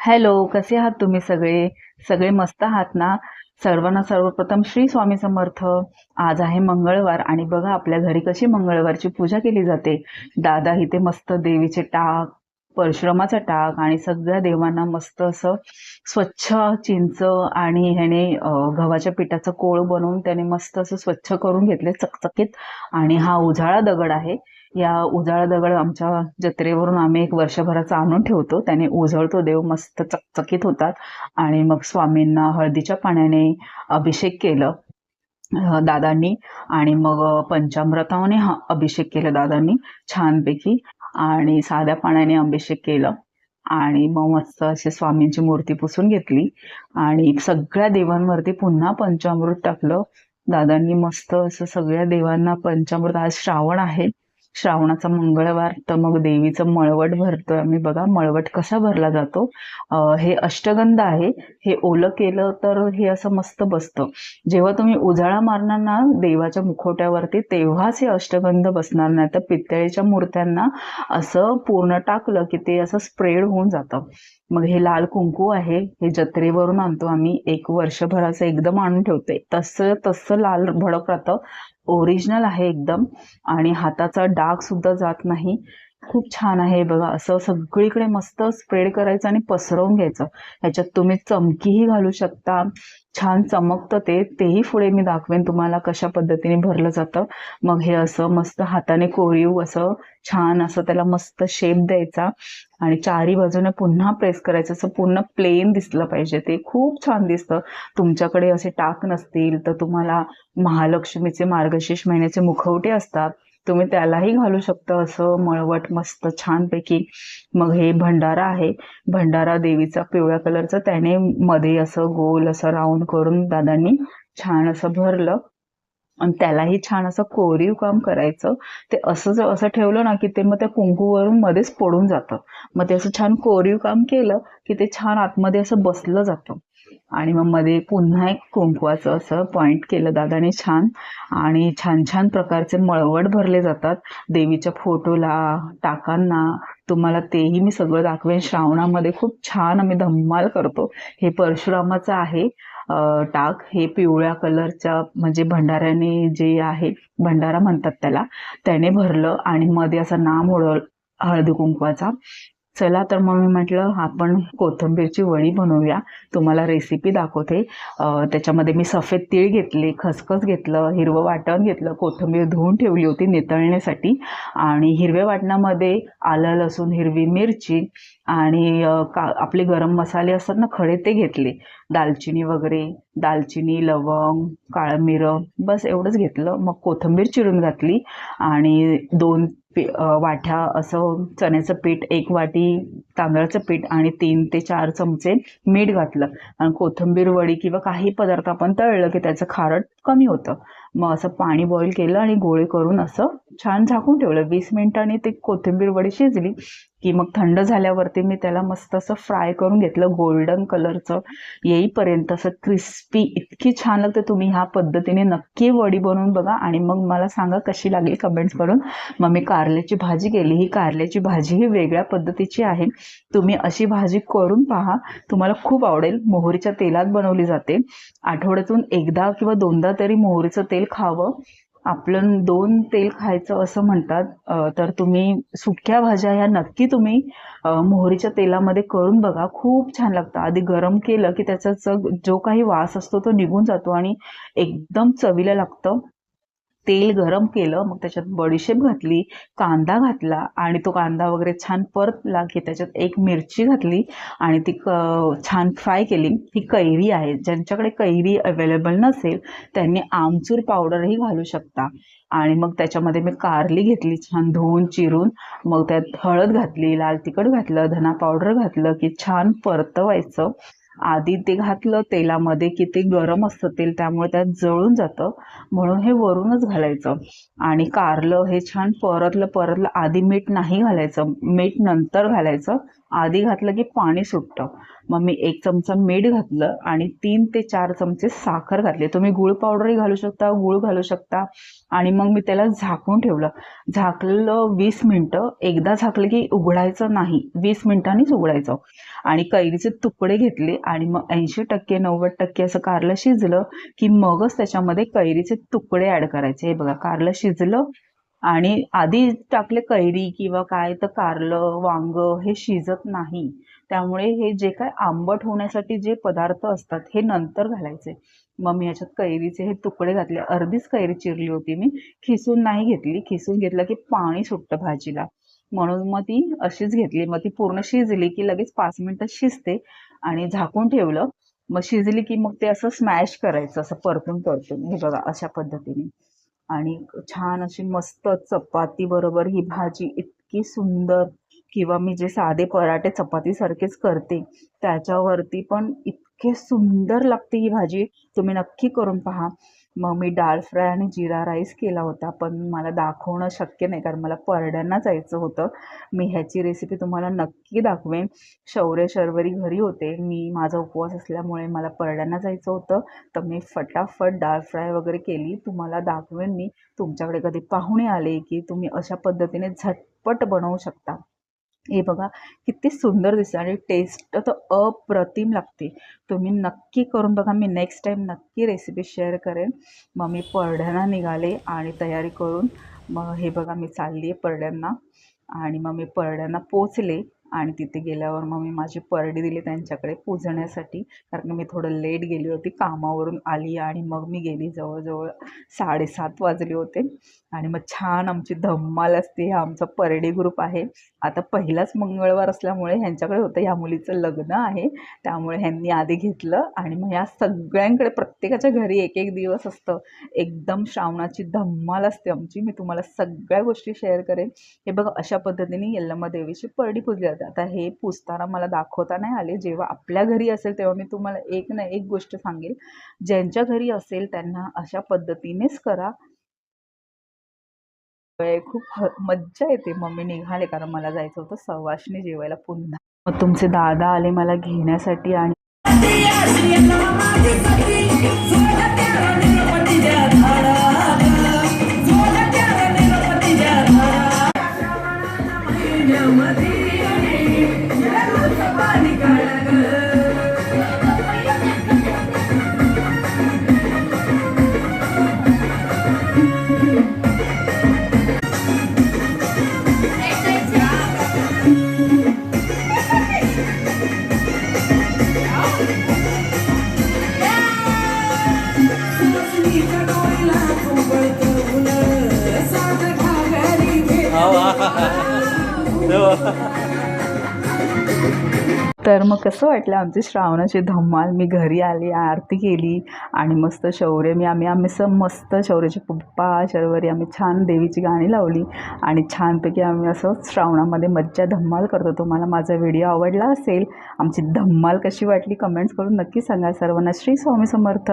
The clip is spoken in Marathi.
हॅलो कसे आहात तुम्ही सगळे? सगळे मस्त आहात ना? सर्वांना सर्वप्रथम श्री स्वामी समर्थ. आज आहे मंगळवार आणि बघा आपल्या घरी कशी मंगळवारची पूजा केली जाते. दादा इथे मस्त देवीचे टाक परशुरामाचा टाक आणि सगळ्या देवांना मस्त असं स्वच्छ चिंच आणि ह्याने गव्हाच्या पिठाचं कोळ बनवून त्याने मस्त असं स्वच्छ करून घेतले चकचकीत. आणि हा उजाळा दगड आहे. या उजाळ दगड आमच्या जत्रेवरून आम्ही एक वर्षभराचा आणून ठेवतो. त्याने उजळतो देव मस्त चकचकीत होतात. आणि मग स्वामींना हळदीच्या पाण्याने अभिषेक केलं दादांनी. आणि मग पंचामृताने हा अभिषेक केला दादांनी छानपैकी. आणि साध्या पाण्याने अभिषेक केलं. आणि मग मस्त अशी स्वामींची मूर्ती पुसून घेतली. आणि सगळ्या देवांवरती पुन्हा पंचामृत टाकलं. दादांनी मस्त असं सगळ्या देवांना पंचामृत. आज श्रावण आहे. श्रावणाचा मंगळवार तर मग देवीचं मळवट भरतोय आम्ही. बघा मळवट कसा भरला जातो? हे अष्टगंध आहे. हे ओलं केलं तर हे असं मस्त बसतं. जेव्हा तुम्ही उजाळा मारणार ना देवाच्या मुखोट्यावरती तेव्हाच हे अष्टगंध बसणार नाही. तर पितळेच्या मूर्त्यांना असं पूर्ण टाकलं की ते असं स्प्रेड होऊन जातं. मग हे लाल कुंकू आहे. हे जत्रेवरून आणतो आम्ही. एक वर्षभराचं एकदम आणून ठेवते. तसं तसं लाल भडक राहतं. ओरिजिनल आहे एकदम. आणि हाताचा डाग सुद्धा जात नाही. खूप छान आहे. बघा असं सगळीकडे मस्त स्प्रेड करायचं आणि पसरवून घ्यायचं. ह्याच्यात तुम्ही चमकीही घालू शकता. छान चमकतं ते. तेही पुढे मी दाखवेन तुम्हाला कशा पद्धतीने भरलं जातं. मग हे असं मस्त हाताने कोरीव असं छान असं त्याला मस्त शेप द्यायचा. आणि चारी बाजूने पुन्हा प्रेस करायचं. असं पूर्ण प्लेन दिसलं पाहिजे. ते खूप छान दिसतं. तुमच्याकडे असे टाक नसतील तर तुम्हाला महालक्ष्मीचे मार्गशीर्ष महिन्याचे मुखवटे असतात. तुम्ही त्यालाही घालू शकता असं मळवट मस्त छानपैकी. मग हे भंडारा आहे. भंडारा देवीचा पिवळ्या कलरचा त्याने मध्ये असं गोल असं राऊंड करून दादांनी छान असं भरलं. आणि त्यालाही छान असं कोरीव काम करायचं. ते असं जर असं ठेवलं ना की ते मग त्या कुंकूवरून मध्येच पडून जातं. मग ते असं छान कोरीव काम केलं की ते छान आतमध्ये असं बसलं जातं. आणि मग मध्ये पुन्हा एक कुंकवाचं असं पॉइंट केलं दादाने छान. आणि छान छान प्रकारचे मळवट भरले जातात. देवीच्या फोटोला टाकांना तुम्हाला तेही मी सगळं दाखवेन. श्रावणामध्ये खूप छान आम्ही धम्माल करतो. हे परशुरामाचं आहे टाक. हे पिवळ्या कलरच्या म्हणजे भंडाऱ्याने जे आहे भंडारा म्हणतात त्याला त्याने भरलं. आणि मध्ये असं नाम ओढ हळदी कुंकवाचा. चला तर मग मी म्हटलं आपण कोथिंबीरची वडी बनवूया. तुम्हाला रेसिपी दाखवते. त्याच्यामध्ये मी सफेद तीळ घेतले खसखस घेतलं हिरवं वाटण घेतलं कोथिंबीर धुवून ठेवली होती नितळण्यासाठी. आणि हिरव्या वाटणामध्ये आलं लसूण हिरवी मिरची आणि का आपले गरम मसाले असतात ना खडे ते घेतले. दालचिनी वगैरे दालचिनी लवंग काळं मिरं बस एवढंच घेतलं. मग कोथिंबीर चिरून घातली आणि दोन पी वाट्या असं चण्याचं पीठ एक वाटी तांदळाचं पीठ आणि तीन ते चार चमचे मीठ घातलं. आणि कोथिंबीर वडी किंवा काही पदार्थ आपण तळलं की त्याचं खारट कमी होतं. मग असं पाणी बॉईल केलं आणि गोळे करून असं छान झाकून ठेवलं. वीस मिनिटांनी ती कोथिंबीर वडी शिजली की मग थंड झाल्यावरती मी त्याला मस्त असं फ्राय करून घेतलं. गोल्डन कलरचं येईपर्यंत असं क्रिस्पी इतकी छान लागते तुम्ही ह्या पद्धतीने नक्की वडी बनवून बघा. आणि मग मला सांगा कशी लागली कमेंट्स करून. मग मी कारल्याची भाजी केली. ही कारल्याची भाजी ही वेगळ्या पद्धतीची आहे. तुम्ही अशी भाजी करून पहा. तुम्हाला खूप आवडेल. मोहरीच्या तेलात बनवली जाते. आठवड्यातून एकदा किंवा दोनदा तरी मोहरीचं तेल खावं. आपलं दोन तेल खायचं असं म्हणतात तर तुम्ही सुक्या भाज्या ह्या नक्की तुम्ही मोहरीच्या तेलामध्ये करून बघा. खूप छान लागतं. आधी गरम केलं की त्याचा जो काही वास असतो तो निघून जातो आणि एकदम चवीला लागतं. तेल गरम केलं मग त्याच्यात बडीशेप घातली कांदा घातला आणि तो कांदा वगैरे छान परतला की त्याच्यात एक मिरची घातली आणि ती क- छान फ्राय केली. ही कैरी आहे. ज्यांच्याकडे कैरी अवेलेबल नसेल त्यांनी आमचूर पावडरही घालू शकता. आणि मग त्याच्यामध्ये मी कारली घेतली छान धुवून चिरून. मग त्यात हळद घातली लाल तिखट घातलं धना पावडर घातलं की छान परतवायचं. आधी ते घातलं तेलामध्ये की ते गरम असतं तेल त्यामुळे त्यात जळून जातं. म्हणून हे वरूनच घालायचं. आणि कारलं हे छान परतलं परतलं आधी मीठ नाही घालायचं. मीठ नंतर घालायचं. आधी घातलं की पाणी सुटतं. मग मी एक चमचा मीठ घातलं आणि तीन ते चार चमचे साखर घातली. तुम्ही गुळ पावडरही घालू शकता गुळ घालू शकता. आणि मग मी त्याला झाकून ठेवलं. झाकलं वीस मिनटं एकदा झाकलं की उघडायचं नाही. वीस मिनिटांनीच उघडायचं. आणि कैरीचे तुकडे घेतले आणि मग ऐंशी टक्के नव्वद टक्के असं कारलं शिजलं की मगच त्याच्यामध्ये कैरीचे तुकडे ॲड करायचे. हे बघा कारलं शिजलं आणि आधी टाकले कैरी किंवा काय तर कारलं वांग हे शिजत नाही. त्यामुळे हे जे काय आंबट होण्यासाठी जे पदार्थ असतात हे नंतर घालायचे. मग मी ह्याच्यात कैरीचे हे तुकडे घातले. अर्धीच कैरी चिरली होती मी. खिसून नाही घेतली. खिसून घेतलं की पाणी सुटतं भाजीला. म्हणून मग ती अशीच घेतली. मग ती पूर्ण शिजली की लगेच पाच मिनटं शिजते. आणि झाकून ठेवलं मग शिजली की मग ते असं स्मॅश करायचं असं परतून परतून. हे बघा अशा पद्धतीने. आणि छान अशी मस्त चपाती बरोबर ही भाजी इतकी सुंदर किंवा मी जे साधे पराठे चपातीसारखेच करते त्याच्यावरती पण इतके सुंदर लागते ही भाजी. तुम्ही नक्की करून पहा. मग मी डाळ फ्राय आणि जिरा राईस केला होता पण मला दाखवणं शक्य नाही कारण मला परड्यांना जायचं होतं. मी ह्याची रेसिपी तुम्हाला नक्की दाखवेन. शौर्य शर्वरी घरी होते. मी माझा उपवास असल्यामुळे मला परड्यांना जायचं होतं. तर मी फटाफट डाळ फ्राय वगैरे केली. तुम्हाला दाखवेन मी. तुमच्याकडे कधी पाहुणे आले की तुम्ही अशा पद्धतीने झटपट बनवू शकता. हे बघा किती सुंदर दिसते आणि टेस्ट तर अप्रतिम लागते. तुम्ही नक्की करून बघा मी नेक्स्ट टाईम नक्की रेसिपी शेअर करेन. मग मी परड्यांना निघाले आणि तयारी करून मग हे बघा मी चालली आहे परड्यांना आणि मग मी परड्यांना पोचले. आणि तिथे गेल्यावर मग मी माझी परडी दिली त्यांच्याकडे पूजण्यासाठी. कारण मी थोडं लेट गेली होती कामावरून आली आणि मग मी गेली जवळजवळ साडेसात वाजले होते. आणि मग छान आमची धम्माल असते हा आमचा परडी ग्रुप आहे. आता पहिलाच मंगळवार असल्यामुळे ह्यांच्याकडे होतं ह्या मुलीचं लग्न आहे. त्यामुळे ह्यांनी आधी घेतलं आणि मग ह्या सगळ्यांकडे प्रत्येकाच्या घरी एक एक दिवस असतं. एकदम श्रावणाची धम्माल असते आमची. मी तुम्हाला सगळ्या गोष्टी शेअर करेन. हे बघा अशा पद्धतीने यल्लम्मा देवीची परडी पुजली जाते. आता हे पुसताना मला दाखवता नाही आले. जेव्हा आपल्या घरी असेल तेव्हा मी तुम्हाला एक ना एक गोष्ट सांगेल. ज्यांच्या घरी असेल त्यांना अशा पद्धतीनेच करा. खूप मज्जा येते. मम्मी निघाले कारण मला जायचं होतं. सवाशने जेवायला पुन्हा. मग तुमचे दादा आले मला घेण्यासाठी आणि तर मग कसं वाटलं आमची श्रावणाची धम्माल मी घरी आली आरती केली आणि मस्त शौर्य मी आम्ही आम्ही स मस्त शौर्याचे पप्पा शर्वरी आम्ही छान देवीची गाणी लावली आणि छानपैकी आम्ही असं श्रावणामध्ये मज्जा धम्माल करतो तुम्हाला माझा व्हिडिओ आवडला असेल आमची धम्माल कशी वाटली कमेंट्स करून नक्की सांगा. सर्वांना श्री स्वामी समर्थ.